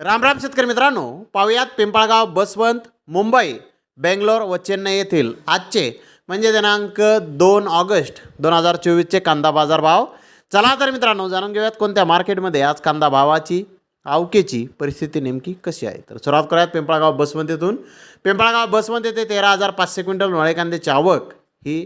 राम राम शेतकरी मित्रांनो पाहुयात पिंपळगाव बसवंत मुंबई बेंगलोर व चेन्नई येथील आजचे म्हणजे दिनांक दोन ऑगस्ट दोन हजार चोवीसचे कांदा बाजार भाव. चला तर मित्रांनो जाणून घेऊयात कोणत्या मार्केटमध्ये आज कांदा भावाची आवकेची परिस्थिती नेमकी कशी आहे. तर सुरुवात करूयात पिंपळगाव बसवंत येथून. पिंपळगाव बसवंत येथे तेरा हजार पाचशे क्विंटल नळे कांद्याची आवक ही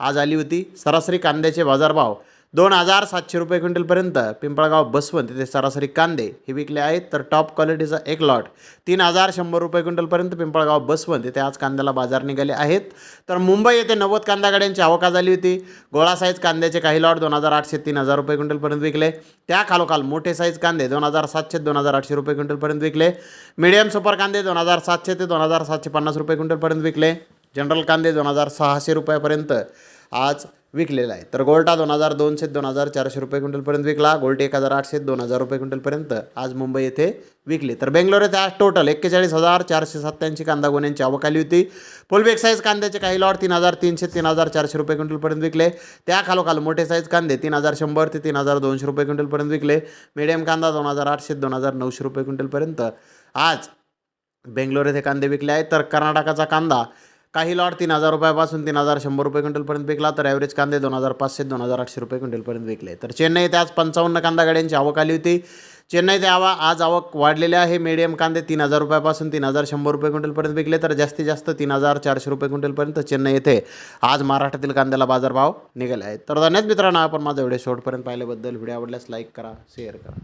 आज आली होती. सरासरी कांद्याचे बाजारभाव दोन हजार सातशे रुपये क्विंटलपर्यंत पिंपळगाव बसवंत तिथे सरासरी कांदे हे विकले आहेत. तर टॉप क्वालिटीचा एक लॉट तीन हजार शंभर रुपये क्विंटलपर्यंत पिंपळगाव बसवंत तिथे आज कांद्याला बाजार निघाले आहेत. तर मुंबई येथे नव्वद कांदा गाड्यांची आवक झाली होती. गोळा साईज कांद्याचे काही लॉट दोन हजार आठशे तीन हजार रुपये क्विंटलपर्यंत विकले. त्या खालोखाल मोठे साईज कांदे दोन हजार सातशे दोन हजार आठशे रुपये क्विंटलपर्यंत विकले. मिडियम सुपर कांदे दोन हजार सातशे ते दोन हजार सातशे पन्नास रुपये क्विंटलपर्यंत विकले. जनरल कांदे दोन हजार सहाशे रुपयापर्यंत आज विकलेला आहे. तर गोल्टा दोन हजार दोनशे दोन हजार चारशे रुपये क्विंटलपर्यंत विकला. गोल्टी एक हजार आठशे दोन हजार रुपये क्विंटलपर्यंत आज मुंबई येथे विकली. तर बेंगलोर येथे आज टोटल एक्केचाळीस हजार चारशे सत्त्याऐंशी कांदा गोण्यांची आवक आली होती. फुल साईज कांद्याचे काही लॉट तीन हजार तीनशे तीन हजार चारशे रुपये क्विंटलपर्यंत विकले. त्या खालोखाल मोठे साईज कांदे तीन हजार शंभर ते तीन हजार दोनशे रुपये क्विंटलपर्यंत विकले. मिडियम कांदा दोन हजार आठशे दोन हजार नऊशे रुपये क्विंटलपर्यंत आज बेंगलोर येथे कांदे विकले आहेत. तर कर्नाटकाचा कांदा काही लॉट तीन हजार रुपयापासून तीन हजार शंभर रुपये क्विंटलपर्यंत विकला तर ॲव्हरेज कांदे दोन हजार पाचशे दोन हजार आठशे रुपये क्विंटलपर्यंत विकले. तर चेन्नई येथे आज पंचावन्न कांदा गाड्यांची आवक आली होती. चेन्नईत आवा आज आवक वाढलेली आहे. मीडियम कांदे तीन हजार रुपयापासून तीन हजार शंभर रुपये क्विंटलपर्यंत विकले तर जास्तीत जास्त तीन हजार चारशे रुपये क्विंटलपर्यंत चेन्नई येथे आज महाराष्ट्रातील कांद्याला बाजारभाव निघाले आहेत. तर धन्यवाद मित्रांनो आपण माझा व्हिडिओ शेवटपर्यंत पाहिल्याबद्दल. व्हिडिओ आवडल्यास लाईक करा शेअर करा.